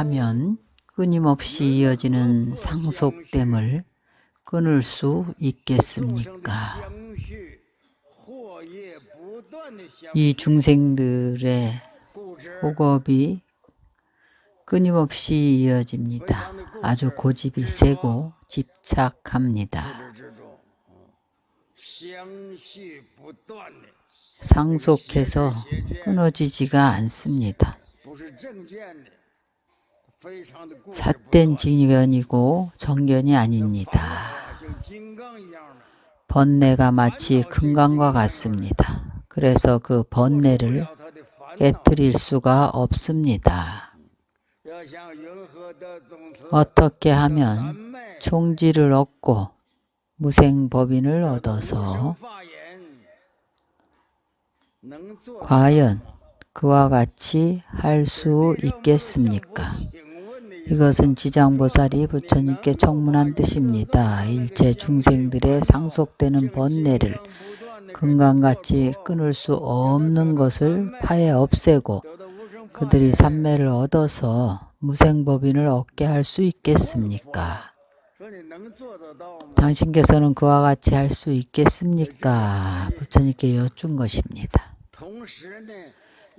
하면 끊임없이 이어지는 상속됨을 끊을 수 있겠습니까? 이 중생들의 호겁이 끊임없이 이어집니다. 아주 고집이 세고 집착합니다. 상속해서 끊어지지가 않습니다. 삿된 직견이고 정견이 아닙니다. 번뇌가 마치 금강과 같습니다. 그래서 그 번뇌를 깨뜨릴 수가 없습니다. 어떻게 하면 총지를 얻고 무생법인을 얻어서 과연 그와 같이 할 수 있겠습니까? 이것은 지장보살이 부처님께 청문한 뜻입니다. 일체 중생들의 상속되는 번뇌를 금강같이 끊을 수 없는 것을 파해 없애고 그들이 삼매를 얻어서 무생법인을 얻게 할 수 있겠습니까? 당신께서는 그와 같이 할 수 있겠습니까? 부처님께 여쭌 것입니다.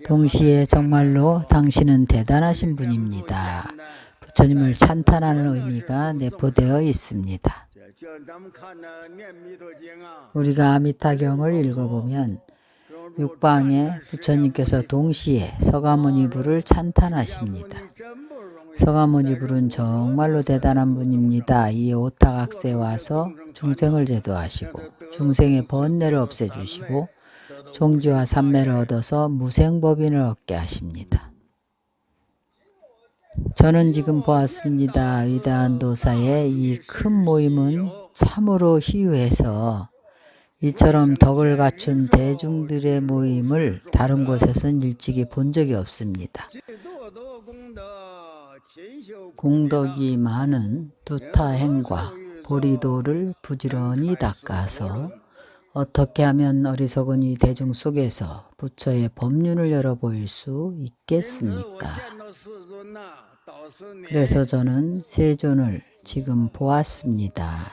동시에 정말로 당신은 대단하신 분입니다. 부처님을 찬탄하는 의미가 내포되어 있습니다. 우리가 아미타경을 읽어보면 육방에 부처님께서 동시에 서가모니부를 찬탄하십니다. 서가모니부는 정말로 대단한 분입니다. 이 오타각세에 와서 중생을 제도하시고 중생의 번뇌를 없애주시고 종지와 삼매를 얻어서 무생법인을 얻게 하십니다. 저는 지금 보았습니다. 위대한 도사의 이 큰 모임은 참으로 희유해서 이처럼 덕을 갖춘 대중들의 모임을 다른 곳에선 일찍이 본 적이 없습니다. 공덕이 많은 두타행과 보리도를 부지런히 닦아서 어떻게 하면 어리석은 이 대중 속에서 부처의 법륜을 열어 보일 수 있겠습니까? 그래서 저는 세존을 지금 보았습니다.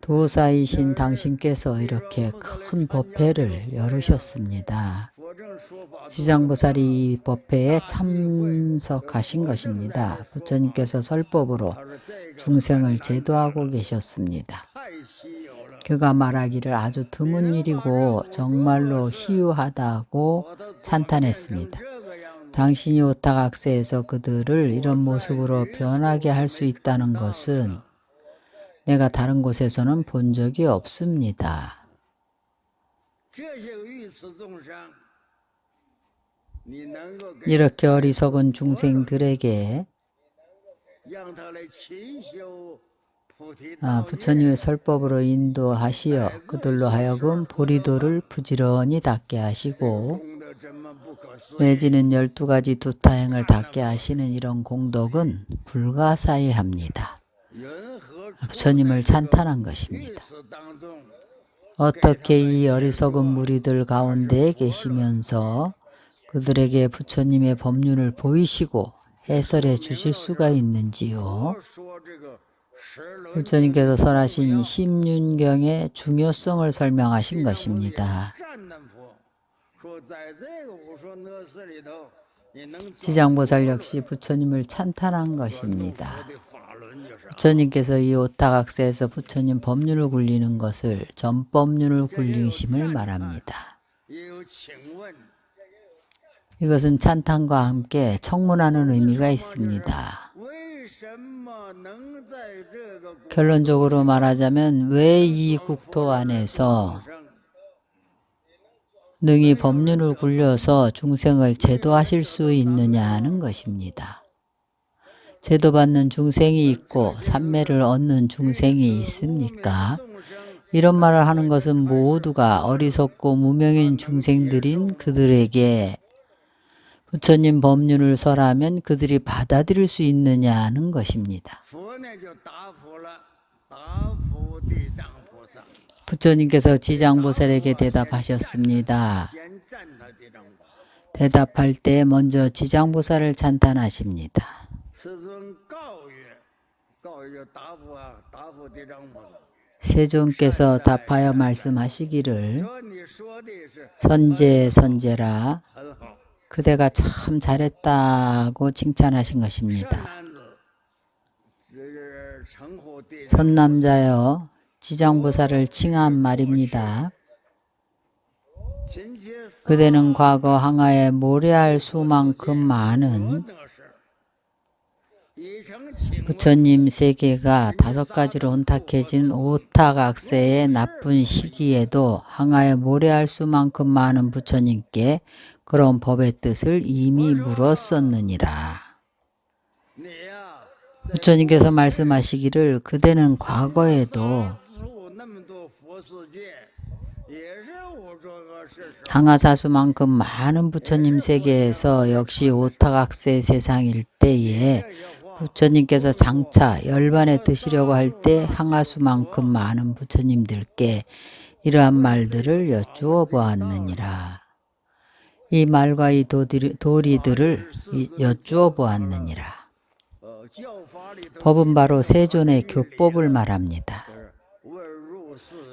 도사이신 당신께서 이렇게 큰 법회를 열으셨습니다. 지장보살이 이 법회에 참석하신 것입니다. 부처님께서 설법으로 중생을 제도하고 계셨습니다. 그가 말하기를 아주 드문 일이고 정말로 희유하다고 찬탄했습니다. 당신이 오타각세에서 그들을 이런 모습으로 변하게 할 수 있다는 것은 내가 다른 곳에서는 본 적이 없습니다. 이렇게 어리석은 중생들에게 아, 부처님의 설법으로 인도하시어 그들로 하여금 보리도를 부지런히 닦게 하시고 내지는 열두 가지 두타행을 닦게 하시는 이런 공덕은 불가사의합니다. 부처님을 찬탄한 것입니다. 어떻게 이 어리석은 무리들 가운데 계시면서 그들에게 부처님의 법륜을 보이시고 해설해 주실 수가 있는지요? 부처님께서 설하신 심윤경의 중요성을 설명하신 것입니다. 지장보살 역시 부처님을 찬탄한 것입니다. 부처님께서 이 오타각세에서 부처님 법륜을 굴리는 것을 전법륜을 굴리심을 말합니다. 이것은 찬탄과 함께 청문하는 의미가 있습니다. 결론적으로 말하자면 왜 이 국토 안에서 능히 법륜을 굴려서 중생을 제도하실 수 있느냐는 것입니다. 제도받는 중생이 있고 삼매를 얻는 중생이 있습니까? 이런 말을 하는 것은 모두가 어리석고 무명인 중생들인 그들에게 부처님 법률을 설하면 그들이 받아들일 수 있느냐는 것입니다. 부처님께서 지장보살에게 대답하셨습니다. 대답할 때 먼저 지장보살을 찬탄하십니다. 세존께서 답하여 말씀하시기를 선제 선제라 그대가 참 잘했다고 칭찬하신 것입니다. 선남자여 지장보살을 칭한 말입니다. 그대는 과거 항아의 모래알 수만큼 많은 부처님 세계가 다섯 가지로 혼탁해진 오탁악세의 나쁜 시기에도 항아의 모래알 수만큼 많은 부처님께 그런 법의 뜻을 이미 물었었느니라. 부처님께서 말씀하시기를 그대는 과거에도 항아사수만큼 많은 부처님 세계에서 역시 오타각세 세상일 때에 부처님께서 장차 열반에 드시려고 할 때 항아수만큼 많은 부처님들께 이러한 말들을 여쭈어 보았느니라. 이 말과 이 도리들을 여쭈어 보았느니라. 법은 바로 세존의 교법을 말합니다.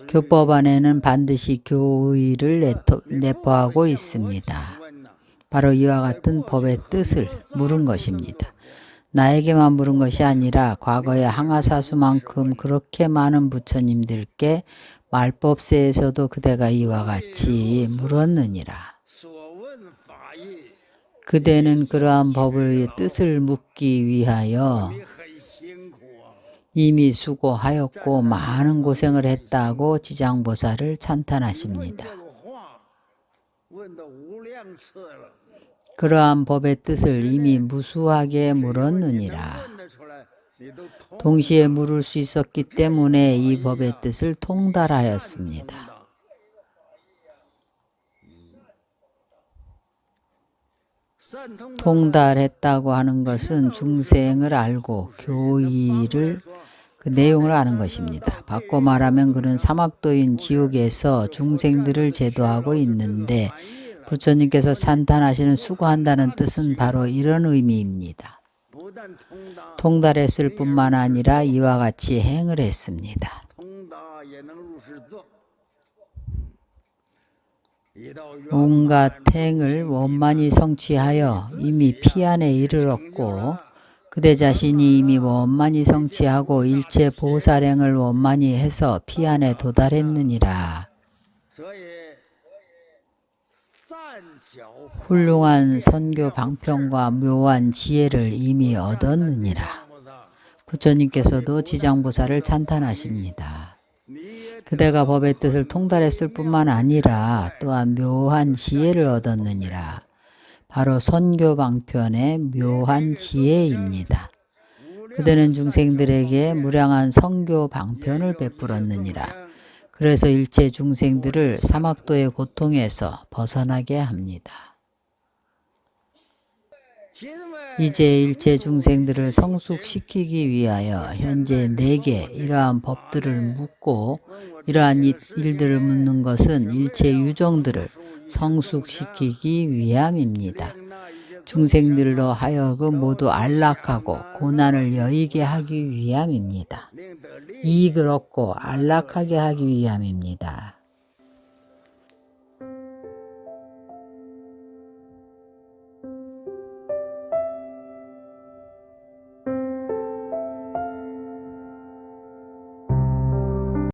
교법 안에는 반드시 교의를 내포하고 있습니다. 바로 이와 같은 법의 뜻을 물은 것입니다. 나에게만 물은 것이 아니라 과거의 항아사수만큼 그렇게 많은 부처님들께 말법세에서도 그대가 이와 같이 물었느니라. 그대는 그러한 법을 뜻을 묻기 위하여 이미 수고하였고 많은 고생을 했다고 지장보살을 찬탄하십니다. 그러한 법의 뜻을 이미 무수하게 물었느니라. 동시에 물을 수 있었기 때문에 이 법의 뜻을 통달하였습니다. 통달했다고 하는 것은 중생을 알고 교의를 그 내용을 아는 것입니다. 바꿔 말하면 그는 사막도인 지옥에서 중생들을 제도하고 있는데 부처님께서 찬탄하시는 수고한다는 뜻은 바로 이런 의미입니다. 통달했을 뿐만 아니라 이와 같이 행을 했습니다. 온갖 행을 원만히 성취하여 이미 피안에 이르렀고 그대 자신이 이미 원만히 성취하고 일체 보살행을 원만히 해서 피안에 도달했느니라. 훌륭한 선교 방편과 묘한 지혜를 이미 얻었느니라. 부처님께서도 지장보살을 찬탄하십니다. 그대가 법의 뜻을 통달했을 뿐만 아니라 또한 묘한 지혜를 얻었느니라. 바로 선교 방편의 묘한 지혜입니다. 그대는 중생들에게 무량한 선교 방편을 베풀었느니라. 그래서 일체 중생들을 사막도의 고통에서 벗어나게 합니다. 이제 일체 중생들을 성숙시키기 위하여 현재 네 내게 이러한 법들을 묻고 이러한 일들을 묻는 것은 일체 유정들을 성숙시키기 위함입니다. 중생들로 하여금 모두 안락하고 고난을 여의게 하기 위함입니다. 이익을 얻고 안락하게 하기 위함입니다.